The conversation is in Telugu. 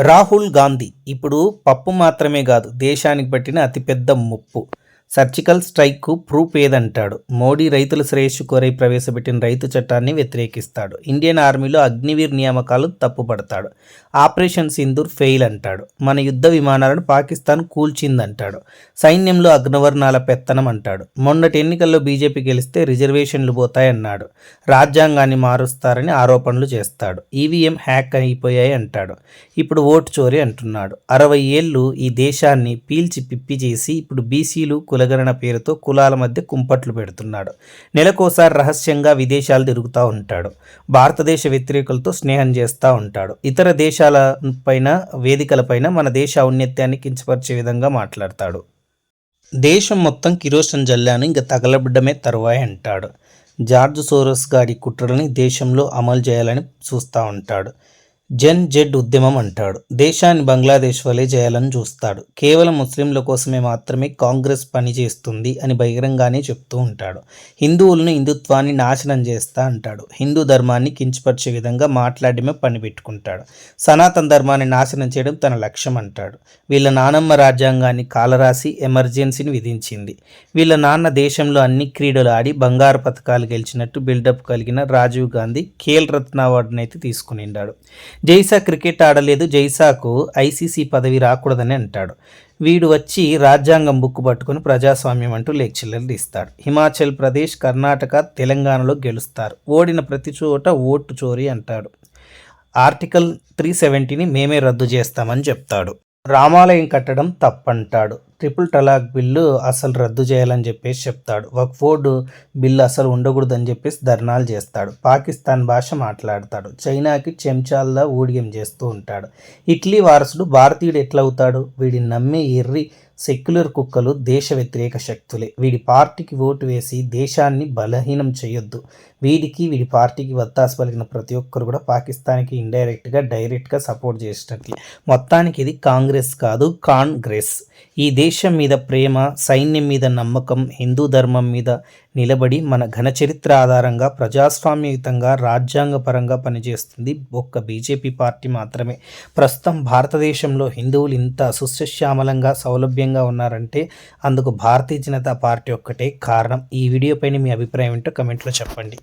రాహుల్ గాంధీ. ఇప్పుడు పప్పు మాత్రమే కాదు దేశానికి పట్టిన అతిపెద్ద ముప్పు. సర్జికల్ స్ట్రైక్కు ప్రూఫ్ ఏదంటాడు? మోడీ రైతుల శ్రేయస్సు కోరై ప్రవేశపెట్టిన రైతు చట్టాన్ని వ్యతిరేకిస్తాడు. ఇండియన్ ఆర్మీలో అగ్నివీర్ నియామకాలు తప్పుపడతాడు. ఆపరేషన్ సింధూర్ ఫెయిల్ అంటాడు. మన యుద్ధ విమానాలను పాకిస్తాన్ కూల్చిందంటాడు. సైన్యంలో అగ్నవర్ణాల పెత్తనం అంటాడు. మొన్నటి ఎన్నికల్లో బీజేపీ గెలిస్తే రిజర్వేషన్లు పోతాయన్నాడు. రాజ్యాంగాన్ని మారుస్తారని ఆరోపణలు చేస్తాడు. ఈవీఎం హ్యాక్ అయిపోయాయి అంటాడు. ఇప్పుడు ఓటు చోరీ అంటున్నాడు. అరవై ఏళ్ళు ఈ దేశాన్ని పీల్చి పిప్పి చేసి ఇప్పుడు బీసీలు కులగణన పేరుతో కులాల మధ్య కుంపట్లు పెడుతున్నాడు. నెలకోసారి రహస్యంగా విదేశాలు తిరుగుతూ ఉంటాడు. భారతదేశ వ్యతిరేకులతో స్నేహం చేస్తూ ఉంటాడు. ఇతర దేశాల పైన వేదికలపైన మన దేశ ఔన్నత్యాన్ని కించపరిచే విధంగా మాట్లాడతాడు. దేశం మొత్తం కిరోషన్ జల్లాను ఇంకా తగలబిడ్డమే తరువాయి అంటాడు. జార్జ్ సోరస్ గారి కుట్రలని దేశంలో అమలు చేయాలని చూస్తూ ఉంటాడు. జన్ జెడ్ ఉద్యమం అంటాడు. దేశాన్ని బంగ్లాదేశ్ వలె చేయాలని చూస్తాడు. కేవలం ముస్లింల కోసమే మాత్రమే కాంగ్రెస్ పనిచేస్తుంది అని బహిరంగానే చెప్తూ ఉంటాడు. హిందువులను హిందుత్వాన్ని నాశనం చేస్తా అంటాడు. హిందూ ధర్మాన్ని కించపరిచే విధంగా మాట్లాడమే పని పెట్టుకుంటాడు. సనాతన ధర్మాన్ని నాశనం చేయడం తన లక్ష్యం అంటాడు. వీళ్ళ నానమ్మ రాజ్యాంగాన్ని కాలరాసి ఎమర్జెన్సీని విధించింది. వీళ్ళ నాన్న దేశంలో అన్ని క్రీడలు ఆడి బంగారు పథకాలు గెలిచినట్టు బిల్డప్ కలిగిన రాజీవ్ గాంధీ ఖేల్ రత్న అవార్డునైతే తీసుకునిండాడు. జైసా క్రికెట్ ఆడలేదు జైసాకు ఐసీసీ పదవి రాకూడదని అంటాడు. వీడు వచ్చి రాజ్యాంగం బుక్ పట్టుకుని ప్రజాస్వామ్యం అంటూ లెక్చర్లు ఇస్తాడు హిమాచల్ ప్రదేశ్ కర్ణాటక తెలంగాణలో గెలుస్తారు. ఓడిన ప్రతి చోట ఓటు చోరీ అంటాడు. ఆర్టికల్ త్రీ సెవెంటీని మేమే రద్దు చేస్తామని చెప్తాడు. రామాలయం కట్టడం తప్పంటాడు. ట్రిపుల్ టలాక్ బిల్లు అసలు రద్దు చేయాలని చెప్పేసి చెప్తాడు. ఒక ఫోర్డ్ బిల్లు అసలు ఉండకూడదని చెప్పేసి ధర్నాలు చేస్తాడు. పాకిస్తాన్ భాష మాట్లాడతాడు. చైనాకి చెంచాల్లా ఊడియం చేస్తూ ఉంటాడు. ఇట్లీ వారసుడు భారతీయుడు ఎట్లవుతాడు వీడిని నమ్మే ఎర్రి సెక్యులర్ కుక్కలు దేశ వ్యతిరేక శక్తులే. వీడి పార్టీకి ఓటు వేసి దేశాన్ని బలహీనం చేయొద్దు. వీడికి వీడి పార్టీకి వత్తాసు పలికిన ప్రతి ఒక్కరు కూడా పాకిస్తాన్కి ఇండైరెక్ట్గా డైరెక్ట్గా సపోర్ట్ చేసినట్లే మొత్తానికి ఇది కాంగ్రెస్ కాదు కాంగ్రెస్. ఈ దేశ మీద ప్రేమ సైన్యం మీద నమ్మకం హిందూ ధర్మం మీద నిలబడి మన ఘన చరిత్ర ఆధారంగా ప్రజాస్వామ్యయుతంగా రాజ్యాంగపరంగా పనిచేస్తుంది ఒక్క బీజేపీ పార్టీ మాత్రమే. ప్రస్తుతం భారతదేశంలో హిందువులు ఇంత సుస్యశ్యామలంగా సౌలభ్యంగా ఉన్నారంటే అందుకు భారతీయ జనతా పార్టీ ఒక్కటే కారణం. ఈ వీడియోపైన మీ అభిప్రాయం ఏంటో కమెంట్లో చెప్పండి.